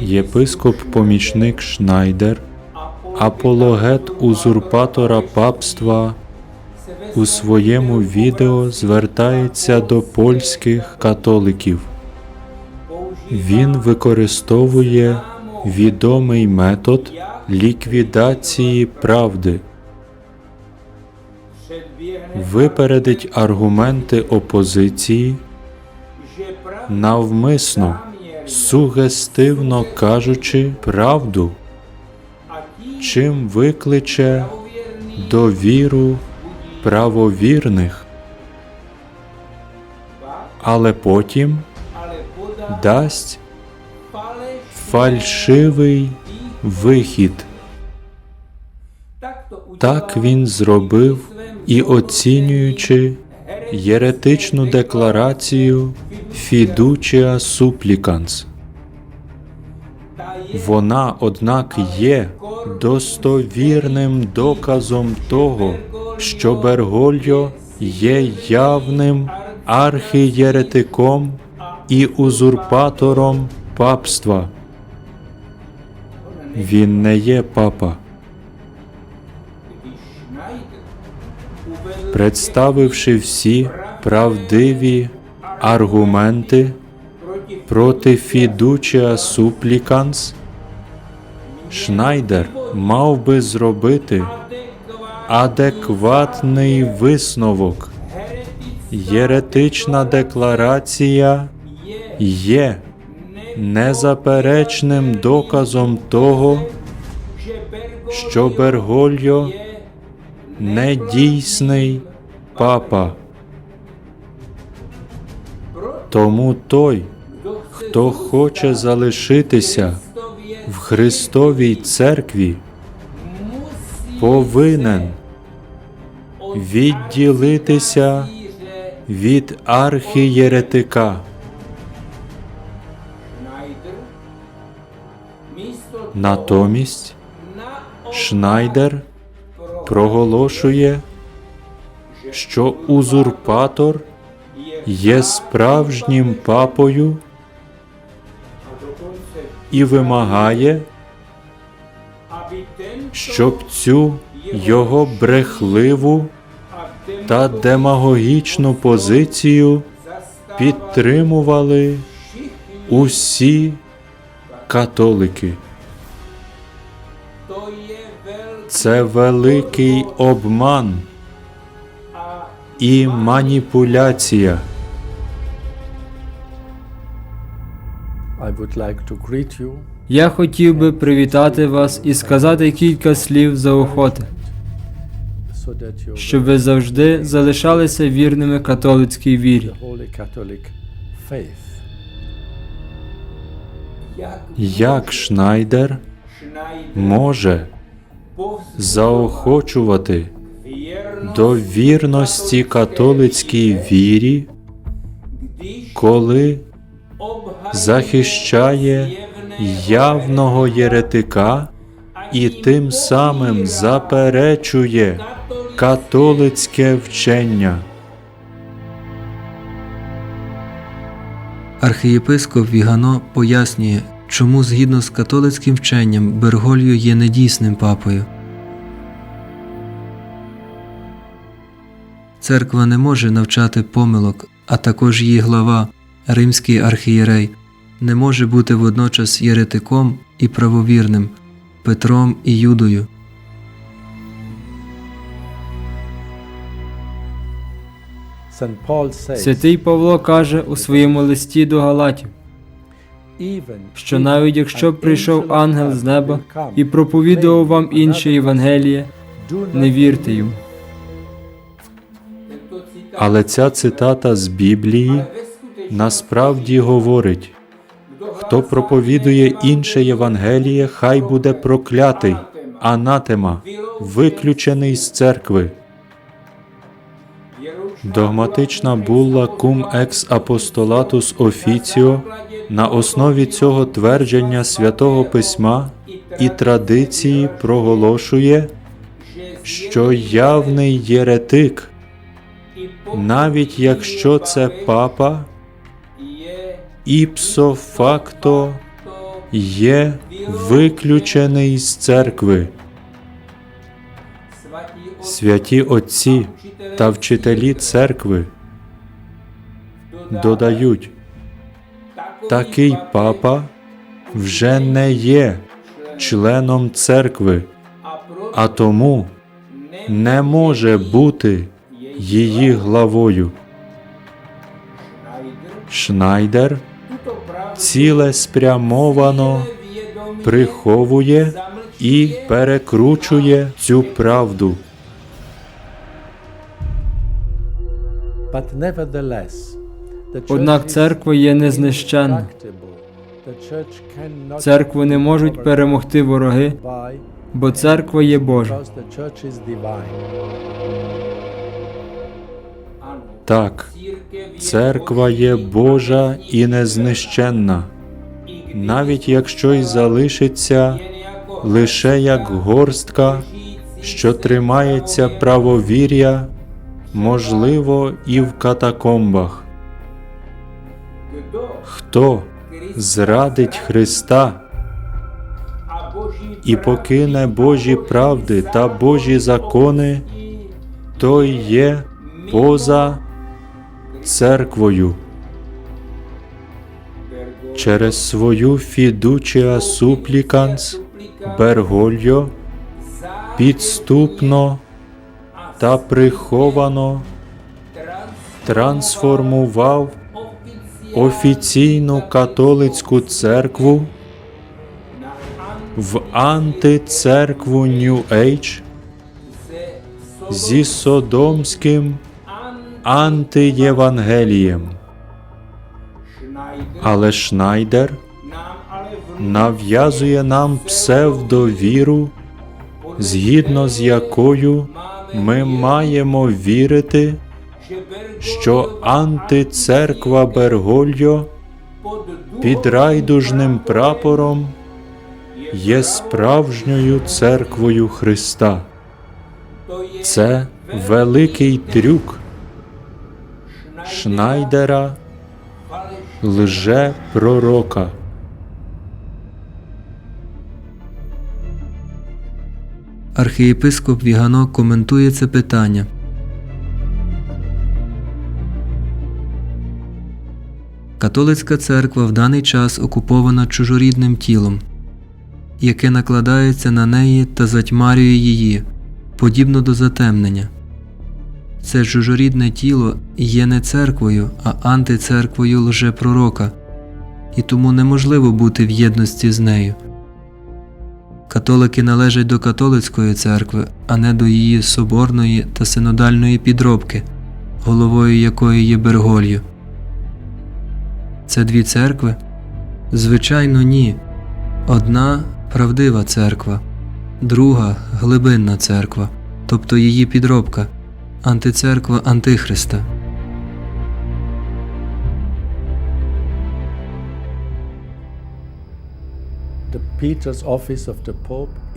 єпископ-помічник Шнайдер, апологет узурпатора папства, у своєму відео звертається до польських католиків. Він використовує відомий метод ліквідації правди, випередить аргументи опозиції, навмисно, сугестивно кажучи правду, чим викличе довіру правовірних, але потім дасть фальшивий вихід. Так він зробив і оцінюючи єретичну декларацію Fiducia Supplicans. Вона, однак, є достовірним доказом того, що Бергольо є явним архієретиком і узурпатором папства. Він не є папа. Представивши всі правдиві аргументи проти Fiducia Supplicans, Шнайдер мав би зробити адекватний висновок. Єретична декларація є незаперечним доказом того, що Бергольо недійсний папа. Тому той, хто хоче залишитися в Христовій церкві, повинен відділитися від архієретика. Натомість Шнайдер проголошує, що узурпатор є справжнім папою і вимагає, щоб цю його брехливу та демагогічну позицію підтримували усі католики. Це великий обман і маніпуляція. I would like to greet you Я хотів би привітати вас і сказати кілька слів заохоти, щоб ви завжди залишалися вірними католицькій вірі. Як Шнайдер може заохочувати до вірності католицькій вірі, коли захищає явного єретика і тим самим заперечує католицьке вчення. Архієпископ Вігано пояснює, чому згідно з католицьким вченням Бергольо є недійсним папою. Церква не може навчати помилок, а також її глава, римський архієрей, не може бути водночас єретиком і правовірним, Петром і Юдою. St. Paul says, Святий Павло каже у своєму листі до Галатів, що навіть якщо an прийшов ангел з неба і проповідував вам інше Євангеліє, не вірте йому. Але ця цитата з Біблії насправді говорить: хто проповідує інше Євангеліє, хай буде проклятий, анатема, виключений з церкви. Догматична булла Cum ex apostolatus officio на основі цього твердження святого письма і традиції проголошує, що явний єретик, навіть якщо це папа, іпсо факто є виключений з церкви. Святі отці та вчителі церкви додають, такий папа вже не є членом церкви, а тому не може бути її главою. Шнайдер цілеспрямовано приховує і перекручує цю правду. But nevertheless, Однак церква є незнищенна. Церкву не можуть перемогти вороги, бо церква є Божа. Так, церква є Божа і незнищенна, навіть якщо й залишиться лише як горстка, що тримається правовір'я, можливо, і в катакомбах. Хто зрадить Христа і покине Божі правди та Божі закони, той є поза церквою. Через свою фідучіа супліканс Бергольо підступно та приховано трансформував офіційну католицьку церкву в антицеркву New Age зі содомським антиєвангелієм. Але Шнайдер нав'язує нам псевдовіру, згідно з якою ми маємо вірити, що антицерква Бергольо під райдужним прапором є справжньою церквою Христа. Це великий трюк Шнайдера лже пророка. Архієпископ Вігано коментує це питання. Католицька церква в даний час окупована чужорідним тілом, яке накладається на неї та затьмарює її, подібно до затемнення. Це чужорідне тіло є не церквою, а антицерквою лжепророка, і тому неможливо бути в єдності з нею. Католики належать до католицької церкви, а не до її соборної та синодальної підробки, головою якої є Бергольо. Це дві церкви? Звичайно, ні. Одна правдива церква, друга глибинна церква, тобто її підробка, антицерква Антихриста.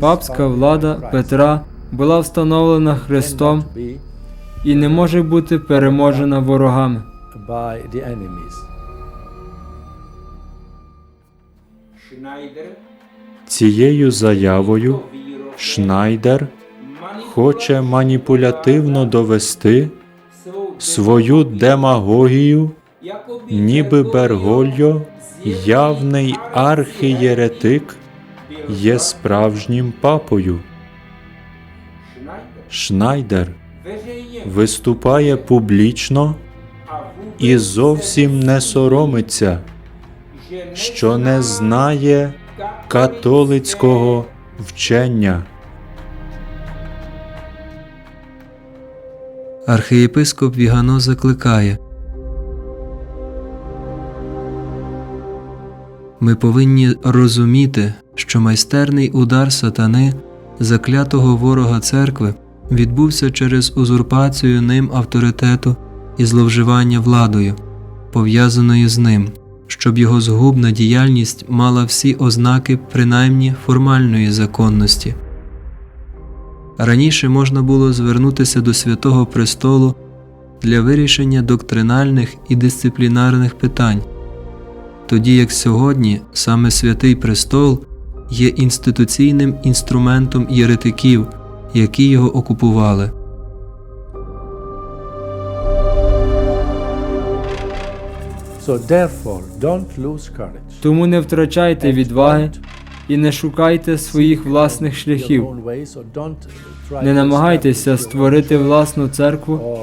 Папська влада. Петра була встановлена Христом і не може бути переможена ворогами. Цією заявою Шнайдер хоче маніпулятивно довести свою демагогію, ніби Бергольо, явний архієретик, є справжнім папою. Шнайдер. Виступає публічно і зовсім не соромиться, що не знає католицького вчення. Архієпископ Вігано закликає Ми повинні розуміти, що майстерний удар сатани, заклятого ворога церкви, відбувся через узурпацію ним авторитету і зловживання владою, пов'язаною з ним, щоб його згубна діяльність мала всі ознаки принаймні формальної законності. Раніше можна було звернутися до Святого Престолу для вирішення доктринальних і дисциплінарних питань. тоді як сьогодні саме Святий Престол є інституційним інструментом єретиків, які його окупували. Тому не втрачайте відваги і не шукайте своїх власних шляхів. own ways, or don't try Не намагайтеся створити власну церкву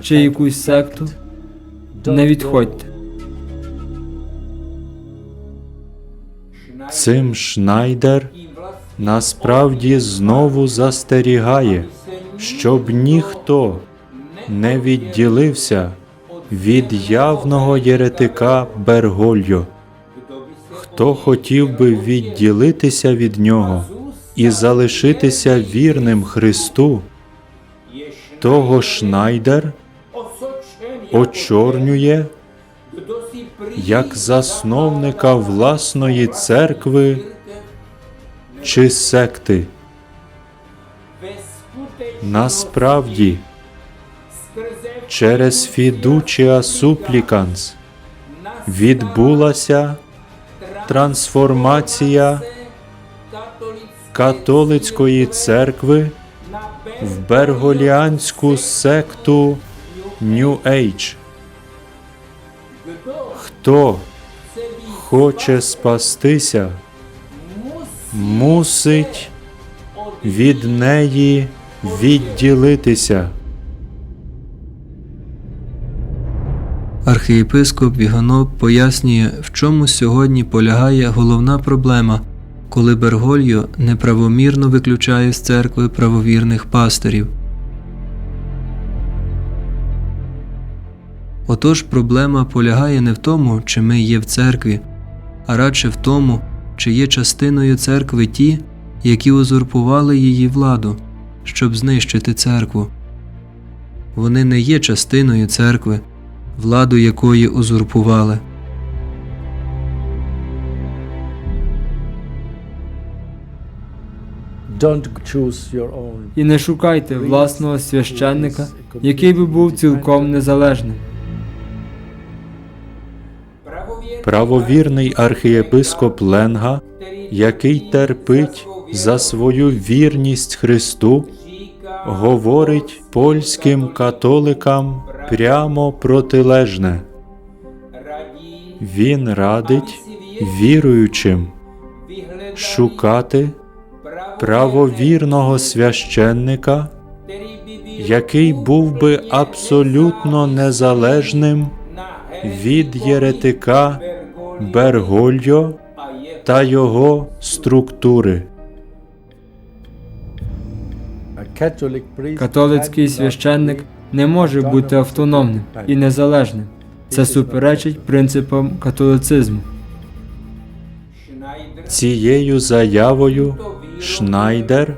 чи якусь секту. Не відходьте. Цим Шнайдер насправді знову застерігає, щоб ніхто не відділився від явного єретика Бергольо. Хто хотів би відділитися від нього і залишитися вірним Христу, того Шнайдер очорнює як засновника власної церкви чи секти. Насправді, через фідучіа супліканс відбулася трансформація католицької церкви в берголіанську секту New Age. Хто хоче спастися, мусить від неї відділитися. Архієпископ Вігано пояснює, в чому сьогодні полягає головна проблема, коли Бергольо неправомірно виключає з церкви правовірних пасторів. Отож проблема полягає не в тому, чи ми є в церкві, а радше в тому, чи є частиною церкви ті, які узурпували її владу, щоб знищити церкву. Вони не є частиною церкви, владу якої узурпували. Don't choose your own. І не шукайте власного священника, який би був цілком незалежним. Правовірний архієпископ Ленга, який терпить за свою вірність Христу, говорить польським католикам прямо протилежне. Він радить віруючим шукати правовірного священника, який був би абсолютно незалежним від єретика Бергольо та його структури. Католицький священник не може бути автономним і незалежним. Це суперечить принципам католицизму. Цією заявою Шнайдер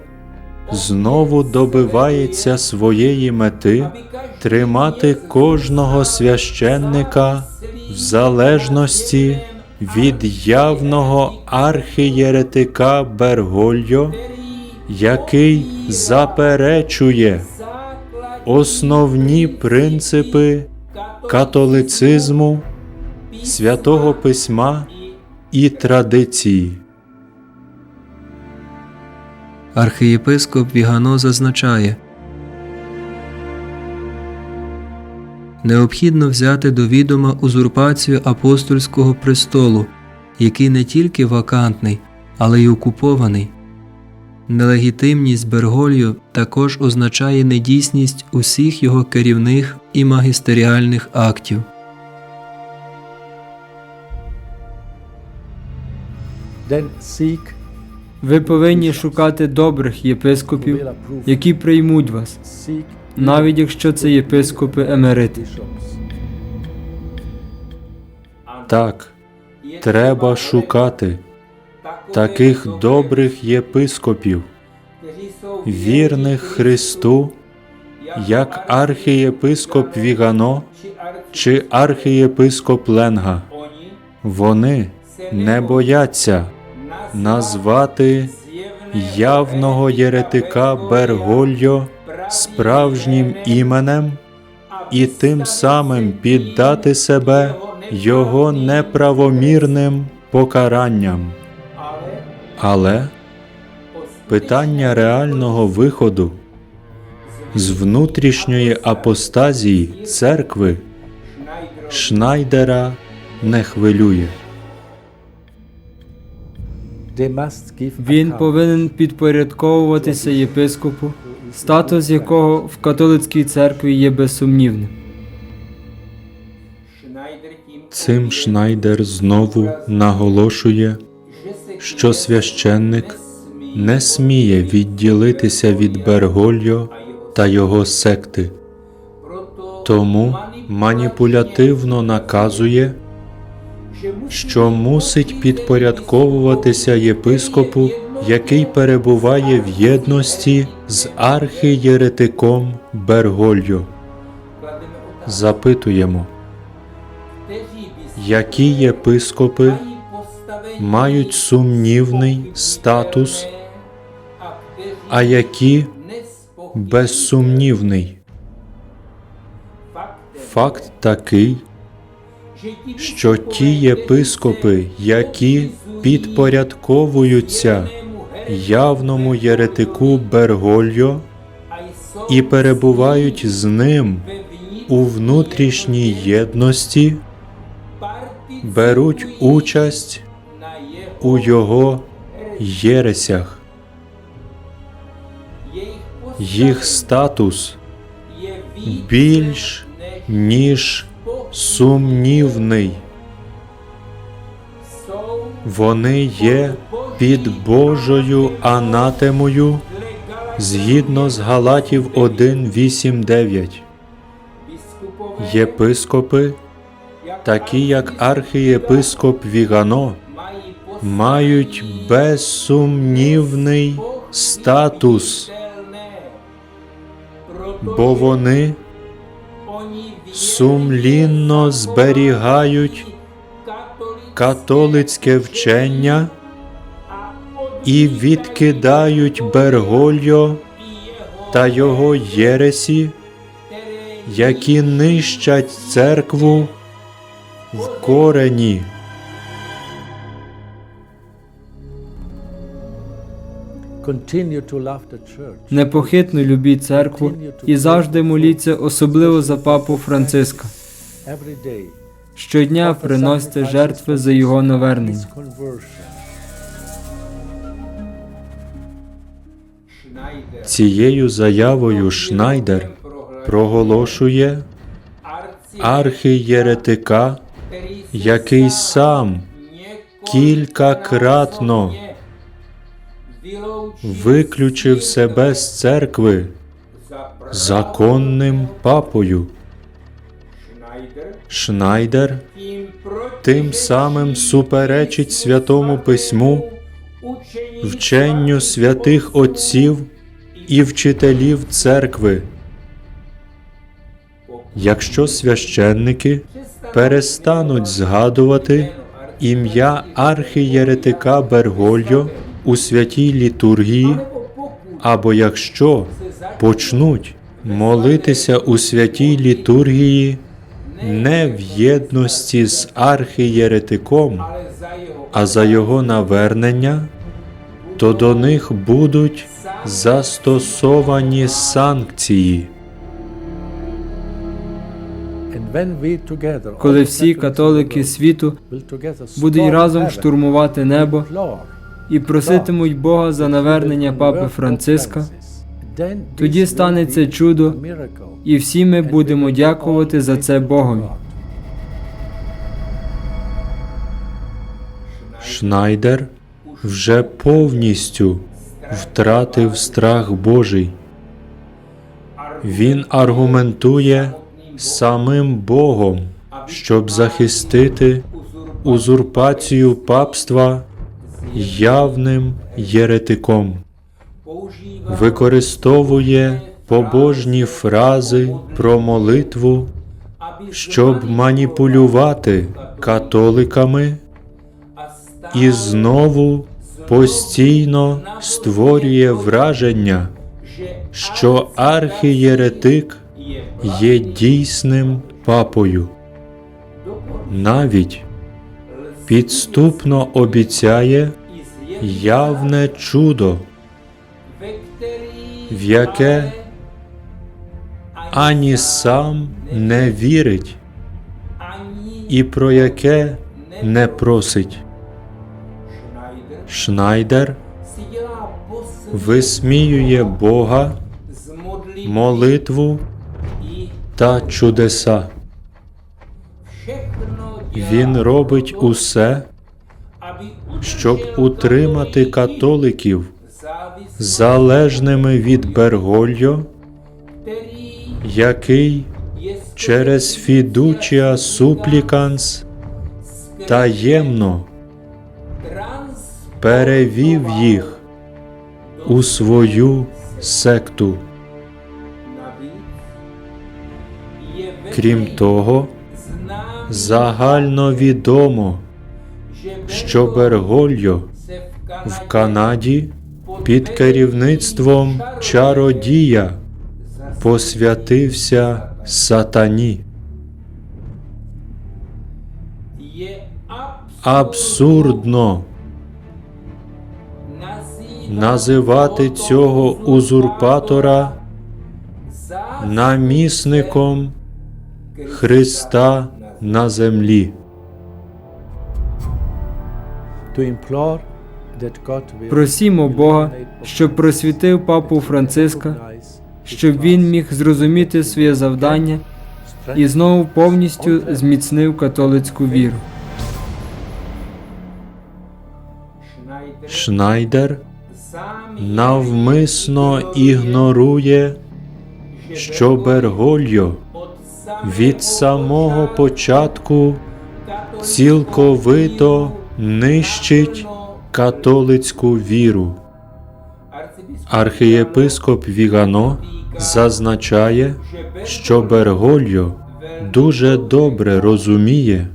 знову добивається своєї мети тримати кожного священника в залежності від явного архієретика Бергольо, який заперечує основні принципи католицизму, святого письма і традиції. Архієпископ Вігано зазначає Необхідно взяти до відома узурпацію апостольського престолу, який не тільки вакантний, але й окупований. Нелегітимність Бергольо також означає недійсність усіх його керівних і магістеріальних актів. Ви повинні шукати добрих єпископів, які приймуть вас, навіть якщо це єпископи емерити. Так, треба шукати таких добрих єпископів, вірних Христу, як архієпископ Вігано чи архієпископ Ленга. Вони не бояться назвати явного єретика Бергольо справжнім іменем і тим самим піддати себе його неправомірним покаранням. Але питання реального виходу з внутрішньої апостазії церкви Шнайдера не хвилює. Він повинен підпорядковуватися єпископу, статус якого в католицькій церкві є безсумнівним. Цим Шнайдер знову наголошує, що священник не сміє відділитися від Бергольо та його секти, тому маніпулятивно наказує, що мусить підпорядковуватися єпископу, який перебуває в єдності з архієретиком Бергольо. Запитуємо, які єпископи мають сумнівний статус, а які безсумнівний. Факт такий, що ті єпископи, які підпорядковуються явному єретику Бергольо і перебувають з ним у внутрішній єдності, беруть участь у його єресях. Їх статус більш ніж сумнівний. Вони є під Божою анатемою згідно з Галатів 1.8.9. Єпископи, такі як архієпископ Вігано, мають безсумнівний статус, бо вони сумлінно зберігають католицьке вчення і відкидають Бергольо та його єресі, які нищать церкву в корені. Непохитно любіть церкву і завжди моліться, особливо за папу Франциска. Щодня приносьте жертви за його навернення. Цією заявою Шнайдер проголошує архієретика, який сам кількакратно виключив себе з церкви законним папою. Шнайдер тим самим суперечить Святому Письму, вченню святих отців і вчителів церкви. Якщо священники перестануть згадувати ім'я архієретика Бергольо у святій літургії, або якщо почнуть молитися у святій літургії не в єдності з архієретиком, а за його навернення, то до них будуть застосовані санкції. Коли всі католики світу будуть разом штурмувати небо і проситимуть Бога за навернення папи Франциска, тоді станеться чудо, a і всі ми будемо дякувати за це Богові. Шнайдер вже повністю втратив страх Божий. Він аргументує самим Богом, щоб захистити узурпацію папства явним єретиком. Використовує побожні фрази про молитву, щоб маніпулювати католиками і знову постійно створює враження, що архієретик є дійсним папою. навіть підступно обіцяє явне чудо, в яке ані сам не вірить і про яке не просить. Шнайдер висміює Бога, молитву та чудеса. Він робить усе, щоб утримати католиків залежними від Бергольо, який через фідучіа супліканс таємно перевів їх у свою секту. Крім того, загально відомо, що Бергольо в Канаді під керівництвом чародія посвятився сатані. Абсурдно називати цього узурпатора намісником Христа на землі. Просімо Бога, щоб просвітив папу Франциска, щоб він міг зрозуміти своє завдання і знову повністю зміцнив католицьку віру. Шнайдер навмисно ігнорує, що Бергольо від самого початку цілковито нищить католицьку віру. Архієпископ Вігано зазначає, що Бергольо дуже добре розуміє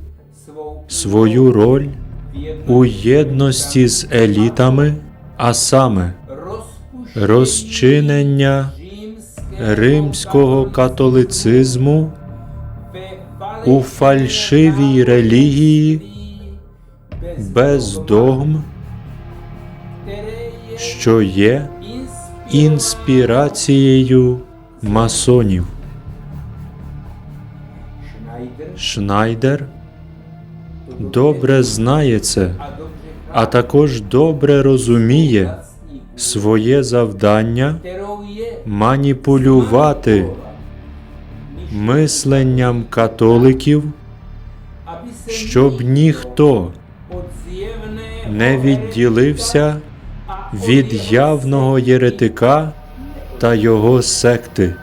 свою роль у єдності з елітами, а саме розчинення римського католицизму у фальшивій релігії без догм, що є інспірацією масонів. Шнайдер добре знає це, а також добре розуміє своє завдання маніпулювати мисленням католиків, щоб ніхто не відділився від явного єретика та його секти.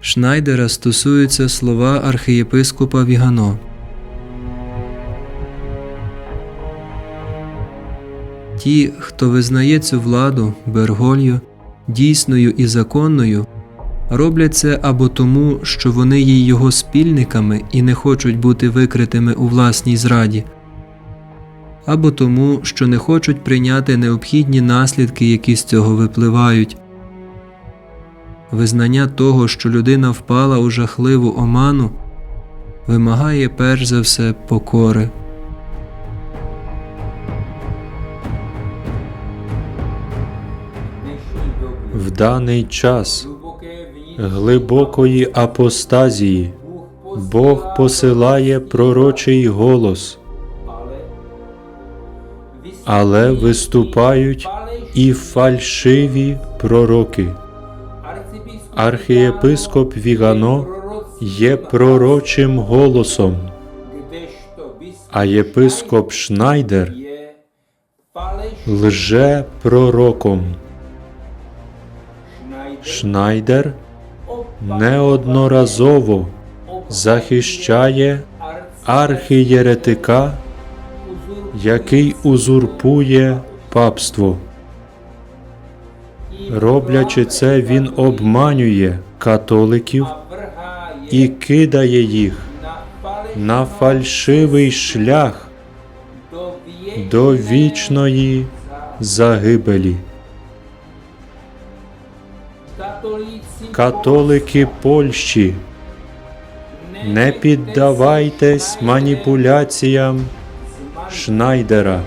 Шнайдера стосуються слова архієпископа Вігано. Ті, хто визнає цю владу Берголью дійсною і законною, роблять це або тому, що вони є його спільниками і не хочуть бути викритими у власній зраді, або тому, що не хочуть прийняти необхідні наслідки, які з цього випливають. Визнання того, що людина впала у жахливу оману, вимагає перш за все покори. В даний час глибокої апостазії Бог посилає пророчий голос, але виступають і фальшиві пророки. Архієпископ Вігано є пророчим голосом, а єпископ Шнайдер лже пророком. Шнайдер неодноразово захищає архієретика, який узурпує папство. Роблячи це, він обманює католиків і кидає їх на фальшивий шлях до вічної загибелі. католики Польщі, не піддавайтесь маніпуляціям Шнайдера.